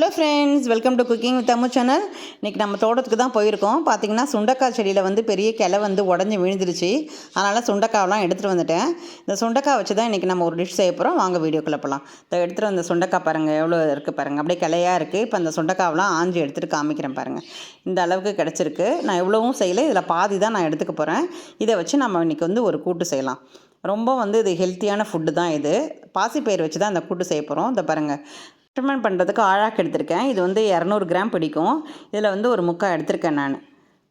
Hello friends welcome to cooking with Ammu channel இன்றைக்கி நம்ம தோட்டத்துக்கு தான் போயிருக்கோம். பார்த்தீங்கன்னா சுண்டக்காய் செடியில் வந்து பெரிய கிளை வந்து உடஞ்சி விழுந்துருச்சு. அதனால் சுண்டக்காவெலாம் எடுத்துகிட்டு வந்துட்டேன். இந்த சுண்டக்காய் வச்சு தான் இன்றைக்கி நம்ம ஒரு டிஷ் செய்ய போகிறோம் வாங்க வீடியோ கிளப்பலாம் இந்த எடுத்துகிட்டு வந்த சுண்டக்காய் பாருங்கள் எவ்வளோ இருக்குது பாருங்கள் அப்படியே கிளையாக இருக்குது இப்போ அந்த சுண்டக்காவெலாம் ஆஞ்சி எடுத்துகிட்டு காமிக்கிறேன் பாருங்கள் இந்த அளவுக்கு கிடச்சிருக்கு. நான் எவ்வளவும் செய்யலை. இதில் பாதி தான் நான் எடுத்துக்க போகிறேன் இதை வச்சு நம்ம இன்றைக்கி வந்து ஒரு கூட்டு செய்யலாம். ரொம்ப வந்து இது ஹெல்த்தியான ஃபுட்டு தான் இது. பாசிப்பயிர் வச்சு தான் அந்த கூட்டு செய்ய போகிறோம் இந்த பாருங்கள் எக்ஸ்பெரிமெண்ட் பண்ணுறதுக்கு ஆழாக்கு எடுத்திருக்கேன். இது வந்து இரநூறு கிராம் பிடிக்கும். இதில் வந்து ஒரு முக்கால் எடுத்திருக்கேன் நான்.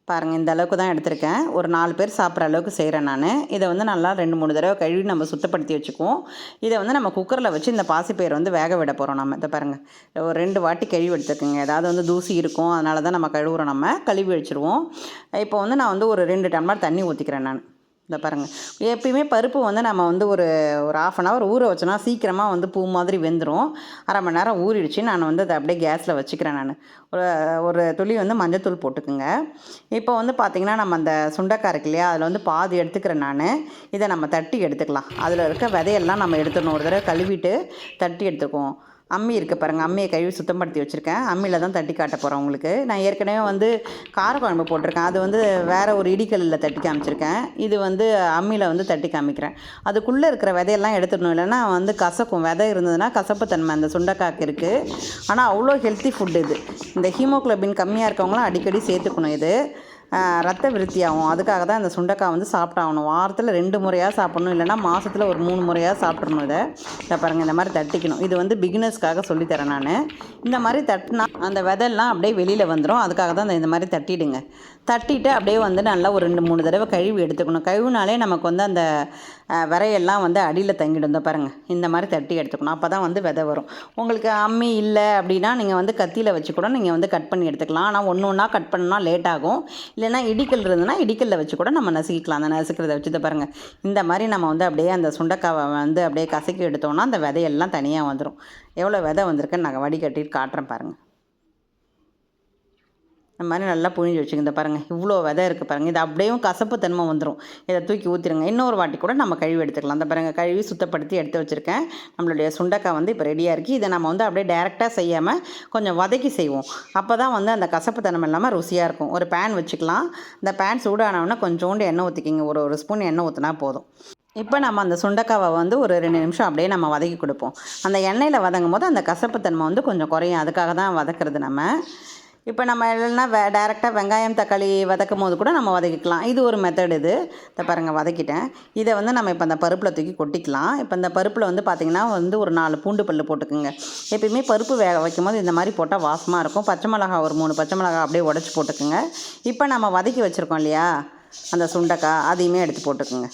பாருங்கள் இந்த அளவுக்கு தான் எடுத்திருக்கேன். ஒரு நாலு பேர் சாப்பிட்ற அளவுக்கு செய்கிறேன் நான். இதை வந்து நல்லா ரெண்டு மூணு தடவை கழுவி நம்ம சுத்தப்படுத்தி வச்சுக்குவோம். இதை வந்து நம்ம குக்கரில் வச்சு இந்த பாசிப்பயிர் வந்து வேக விட போகிறோம் நம்ம இதை பாருங்கள் ஒரு ரெண்டு வாட்டி கழுவி எடுத்துக்கோங்க ஏதாவது வந்து தூசி இருக்கும் அதனால தான் நம்ம கழுவுறோம் நம்ம. கழுவி வச்சுருவோம். இப்போ வந்து நான் வந்து ஒரு ரெண்டு டம்ளர் தண்ணி ஊற்றிக்கிறேன் நான். இந்த பாருங்கள் எப்பயுமே பருப்பு வந்து நம்ம வந்து ஒரு ஒரு ஆஃப் அன் ஹவர் ஊற வச்சோன்னா சீக்கிரமாக வந்து பூ மாதிரி வெந்துடும் அரை மணி நேரம் ஊறிடுச்சு. நான் வந்து அதை அப்படியே கேஸில் வச்சுக்கிறேன் நான். ஒரு ஒரு துளி வந்து மஞ்சத்தூள் போட்டுக்குங்க. இப்போ வந்து பார்த்திங்கன்னா நம்ம அந்த சுண்டக்காய் இருக்கு இல்லையா அதில் வந்து பாதி எடுத்துக்கிறேன் நான். இதை நம்ம தட்டி எடுத்துக்கலாம். அதில் இருக்க விதையெல்லாம் நம்ம எடுத்துடணும். ஒரு தடவை கழுவிட்டு தட்டி எடுத்துக்குவோம். அம்மி இருக்குது பாருங்கள் அம்மியை கழுவி சுத்தப்படுத்தி வச்சுருக்கேன். அம்மியில் தான் தட்டி காட்ட போகிறேன் உங்களுக்கு. நான் ஏற்கனவே வந்து காரக்குழம்பு போட்டிருக்கேன். அது வந்து வேறு ஒரு இடிக்கல்லில் தட்டி காமிச்சிருக்கேன். இது வந்து அம்மியில் வந்து தட்டி காமிக்கிறேன். அதுக்குள்ளே இருக்கிற விதையெல்லாம் எடுத்துடணும். இல்லைன்னா வந்து கசக்கும். விதை இருந்ததுன்னா கசப்புத்தன்மை அந்த சுண்டைக்காக்கு இருக்குது ஆனால் அவ்வளோ ஹெல்த்தி ஃபுட் இது. இந்த ஹீமோக்ளோபின் கம்மியாக இருக்கவங்களாம் அடிக்கடி சேர்த்துக்கணும் இது. ரத்த விருத்தியாகும். அதுக்காக தான் இந்த சுண்டைக்காய் வந்து சாப்பிட்டாகணும். வாரத்தில் ரெண்டு முறையாக சாப்பிட்ணும். இல்லைனா மாதத்தில் ஒரு மூணு முறையாக சாப்பிட்றணும் இதை. இதை பாருங்கள் இந்த மாதிரி தட்டிக்கணும். இது வந்து பிகினர்ஸ்க்காக சொல்லித்தரேன் நான். இந்த மாதிரி தட்டினா அந்த விதெல்லாம் அப்படியே வெளியில் வந்துடும் அதுக்காக தான் இந்த மாதிரி தட்டிடுங்க. தட்டிட்டு அப்படியே வந்து நல்லா ஒரு ரெண்டு மூணு தடவை கழுவி எடுத்துக்கணும். கழுவினாலே நமக்கு வந்து அந்த விரையெல்லாம் வந்து அடியில் தங்கிடும் பாருங்கள் இந்த மாதிரி தட்டி எடுத்துக்கணும். அப்போ தான் வந்து விதை வரும். உங்களுக்கு அம்மி இல்லை அப்படின்னா நீங்கள் வந்து கத்தியில் வச்சு கூட நீங்கள் வந்து கட் பண்ணி எடுத்துக்கலாம். ஆனால் ஒன்று ஒன்றா கட் பண்ணால் லேட் ஆகும். இல்லைனா இடிக்கல் இருந்ததுன்னா இடிக்கலில் வச்சு கூட நம்ம நசுக்கிக்கலாம். அந்த நசுக்கிறத வச்சு பாருங்கள் இந்த மாதிரி நம்ம வந்து அப்படியே அந்த சுண்டைக்காவை வந்து அப்படியே கசக்கி எடுத்தோம்னா அந்த விதையெல்லாம் தனியாக வந்துடும் எவ்வளோ விதை வந்திருக்குன்னு நாங்கள் வடிகட்டிட்டு காட்டுறேன் பாருங்கள் இந்த மாதிரி நல்லா புழிஞ்சு வச்சுக்கிங்க. பாருங்கள் இவ்வளோ விதை இருக்குது பாருங்கள் இது அப்படியே கசப்பு தன்மை வந்துடும் இதை தூக்கி ஊற்றிடுங்க இன்னொரு வாட்டி கூட நம்ம கழுவி எடுத்துக்கலாம். அந்த பாருங்கள் கழுவி சுத்தப்படுத்தி எடுத்து வச்சுருக்கேன். நம்மளுடைய சுண்டக்காய் வந்து இப்போ ரெடியாக இருக்குது இதை நம்ம வந்து அப்படியே டேரெக்டாக செய்யாமல் கொஞ்சம் வதக்கி செய்வோம். அப்போ தான் வந்து அந்த கசப்பு தன்மை இல்லாமல் ருசியாக இருக்கும். ஒரு பேன் வச்சுக்கலாம். இந்த பேன் சூடானவுடனே கொஞ்சோண்டு எண்ணெய் ஊற்றிக்கிங்க ஒரு ஒரு ஸ்பூன் எண்ணெய் ஊற்றினா போதும். இப்போ நம்ம அந்த சுண்டக்காவை வந்து ஒரு ரெண்டு நிமிஷம் அப்படியே நம்ம வதக்கி கொடுப்போம். அந்த எண்ணெயில் வதங்கும் போது அந்த கசப்புத்தன்மை வந்து கொஞ்சம் குறையும். அதுக்காக தான் வதக்கிறது நம்ம. இப்போ நம்ம இல்லைன்னா வே டேரெக்டாக வெங்காயம் தக்காளி வதக்கும் போது கூட நம்ம வதக்கிக்கலாம். இது ஒரு மெத்தட் இது. இதை பாருங்கள் வதக்கிட்டேன். இதை வந்து நம்ம இப்போ அந்த பருப்பில் தூக்கி கொட்டிக்கலாம். இப்போ இந்த பருப்பில் வந்து பார்த்திங்கன்னா வந்து ஒரு நாலு பூண்டு பல் போட்டுக்குங்க. எப்பயுமே பருப்பு வேக வைக்கும் போது இந்த மாதிரி போட்டால் வாசமாக இருக்கும். பச்சை மிளகா ஒரு மூணு பச்சை மிளகா அப்படியே உடச்சி போட்டுக்குங்க. இப்போ நம்ம வதக்கி வச்சுருக்கோம் இல்லையா? அந்த சுண்டைக்காய் அதையுமே எடுத்து போட்டுக்குங்க.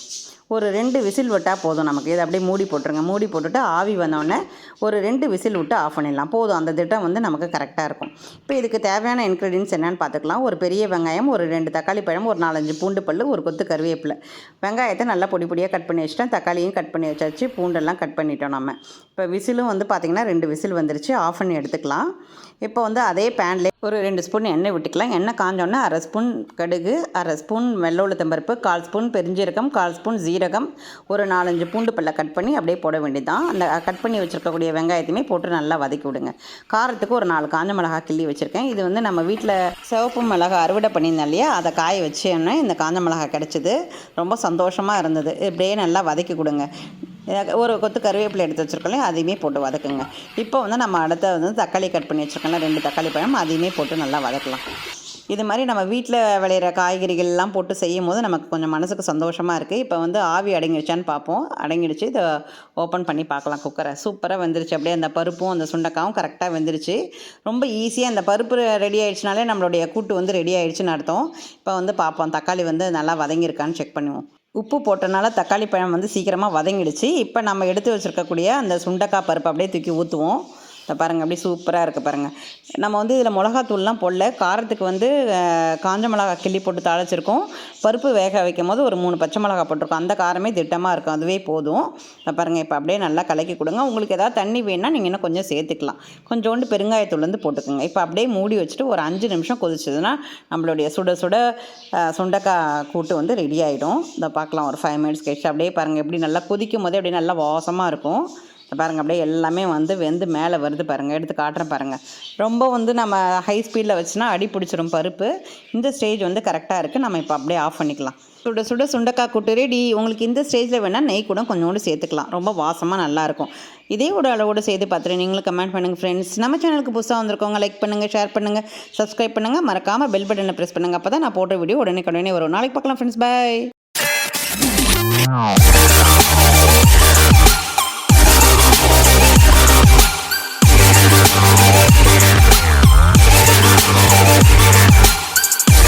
ஒரு ரெண்டு விசில் விட்டால் போதும் நமக்கு. இதை அப்படியே மூடி போட்டுருங்க. மூடி போட்டுட்டு ஆவி வந்தோடனே ஒரு ரெண்டு விசில் விட்டு ஆஃப் பண்ணிடலாம். போதும். அந்த திட்டம் வந்து நமக்கு கரெக்டாக இருக்கும். இப்போ இதுக்கு தேவையான இன்க்ரீடியன்ஸ் என்னென்னு பார்த்துக்கலாம். ஒரு பெரிய வெங்காயம் ஒரு ரெண்டு தக்காளி பழம் ஒரு நாலஞ்சு பூண்டு பல் ஒரு கொத்து கருவேப்பிலை. வெங்காயத்தை நல்லா பொடி பொடியாக கட் பண்ணி வச்சுட்டேன். தக்காளியும் கட் பண்ணி வச்சாச்சு. பூண்டெல்லாம் கட் பண்ணிட்டோம் நம்ம. இப்போ விசிலும் வந்து பார்த்திங்கன்னா ரெண்டு விசில் வந்துருச்சு. ஆஃப் பண்ணி எடுத்துக்கலாம். இப்போ வந்து அதே பேனில் ஒரு ரெண்டு ஸ்பூன் எண்ணெய் விட்டுக்கலாம். எண்ணெய் காஞ்சோன்னே அரை ஸ்பூன் கடுகு அரை ஸ்பூன் வெள்ளை உளுத்தம்பருப்பு கால் ஸ்பூன் பெருஞ்சீரகம் கால் ஸ்பூன் ஜீரகம் ஒரு நாலஞ்சு பூண்டு பல்ல கட் பண்ணி அப்படியே போட வேண்டியதுதான். அந்த கட் பண்ணி வச்சுருக்கக்கூடிய வெங்காயத்தையுமே போட்டு நல்லா வதக்கி விடுங்க. காரத்துக்கு ஒரு நாலு காஞ்ச மிளகா கிள்ளி வச்சுருக்கேன். இது வந்து நம்ம வீட்டில் சிவப்பு மிளகா அறுவடை பண்ணியிருந்தோம் இல்லையா? அதை காய வச்சோன்னே இந்த காஞ்ச மிளகா கிடச்சிது. ரொம்ப சந்தோஷமாக இருந்தது. இப்படியே நல்லா வதக்கி கொடுங்க. ஒரு கொத்து கருவேப்பிலை எடுத்து வச்சுருக்கோம் அதையுமே போட்டு வதக்குங்க. இப்போ வந்து நம்ம அடுத்த வந்து தக்காளி கட் பண்ணி வச்சுருக்கோம்ல ரெண்டு தக்காளி பழம் அதையுமே போட்டு நல்லா வதக்கலாம். இது மாதிரி நம்ம வீட்டில் விளையிற காய்கறிகள்லாம் போட்டு செய்யும் போது நமக்கு கொஞ்சம் மனசுக்கு சந்தோஷமாக இருக்குது இப்போ வந்து ஆவி அடங்கிடுச்சான்னு பார்ப்போம். அடங்கிடுச்சு இதை ஓப்பன் பண்ணி பார்க்கலாம் குக்கரை சூப்பராக வெந்துருச்சு. அப்படியே அந்த பருப்பும் அந்த சுண்டக்காவும் கரெக்டாக வெந்துருச்சு. ரொம்ப ஈஸியாக அந்த பருப்பு ரெடி ஆகிடுச்சினாலே நம்மளுடைய கூட்டு வந்து ரெடி ஆகிடுச்சின்னு அர்த்தம். இப்போ வந்து பார்ப்போம் தக்காளி வந்து நல்லா வதங்கியிருக்கான்னு செக் பண்ணுவோம். உப்பு போட்டனால தக்காளி பழம் வந்து சீக்கிரமாக வதங்கிடுச்சு. இப்போ நம்ம எடுத்து வச்சுருக்கக்கூடிய அந்த சுண்டக்காய் பருப்பு அப்படியே தூக்கி ஊற்றுவோம் இதை பாருங்கள் அப்படியே சூப்பராக இருக்குது பாருங்கள் நம்ம வந்து இதில் மிளகாத்தூள்லாம் போடல. காரத்துக்கு வந்து காஞ்ச மிளகா கிள்ளி போட்டு தாளிச்சிருக்கோம். பருப்பு வேக வைக்கும் போது ஒரு மூணு பச்சை மிளகா போட்டிருக்கோம். அந்த காரமே திட்டமாக இருக்கும். அதுவே போதும். இதை பாருங்கள் இப்போ அப்படியே நல்லா கலக்கி கொடுங்க. உங்களுக்கு ஏதாவது தண்ணி வேணால் நீங்கள் இன்னும் கொஞ்சம் சேர்த்துக்கலாம். கொஞ்சோண்டு பெருங்காயத்தூள் வந்து போட்டுக்கோங்க. இப்போ அப்படியே மூடி வச்சுட்டு ஒரு அஞ்சு நிமிஷம் கொதிச்சதுன்னா நம்மளுடைய சுட சுட சுண்டக்காய் கூட்டு வந்து ரெடி ஆகிடும் இதை பார்க்கலாம் ஒரு ஃபைவ் மினிட்ஸ் கழிச்சு. அப்படியே பாருங்கள் எப்படி நல்லா கொதிக்கும் போதே அப்படியே நல்லா வாசமாக இருக்கும். பாருங்கள் அப்படியே எல்லாமே வந்து வெந்து மேலே வருது பாருங்கள் எடுத்து காட்டுறேன் பாருங்கள் ரொம்ப வந்து நம்ம ஹை ஸ்பீடில் வச்சுனா அடி பிடிச்சிரும் பருப்பு. இந்த ஸ்டேஜ் வந்து கரெக்டாக இருக்குது நம்ம இப்போ அப்படியே ஆஃப் பண்ணிக்கலாம். சுட சுட சுண்டக்காய் கூட்டு ரெடி உங்களுக்கு இந்த ஸ்டேஜில் வேணால் நெய் கூட கொஞ்சோண்டு சேர்த்துக்கலாம். ரொம்ப வாசமாக நல்லாயிருக்கும் இதே ஒரு அளவோடு செய்து பார்த்துட்டு நீங்களும் கமெண்ட் பண்ணுங்கள் ஃப்ரெண்ட்ஸ் நம்ம சேனலுக்கு புதுசாக வந்திருக்கோங்க லைக் பண்ணுங்கள் ஷேர் பண்ணுங்கள் சப்ஸ்கிரைப் பண்ணுங்கள் மறக்காமல் பெல் பட்டனை ப்ரெஸ் பண்ணுங்கள் அப்போ தான் நான் போட்ட வீடியோ உடனே உடனே வரும். நாளைக்கு பார்க்கலாம் ஃப்ரெண்ட்ஸ் பாய்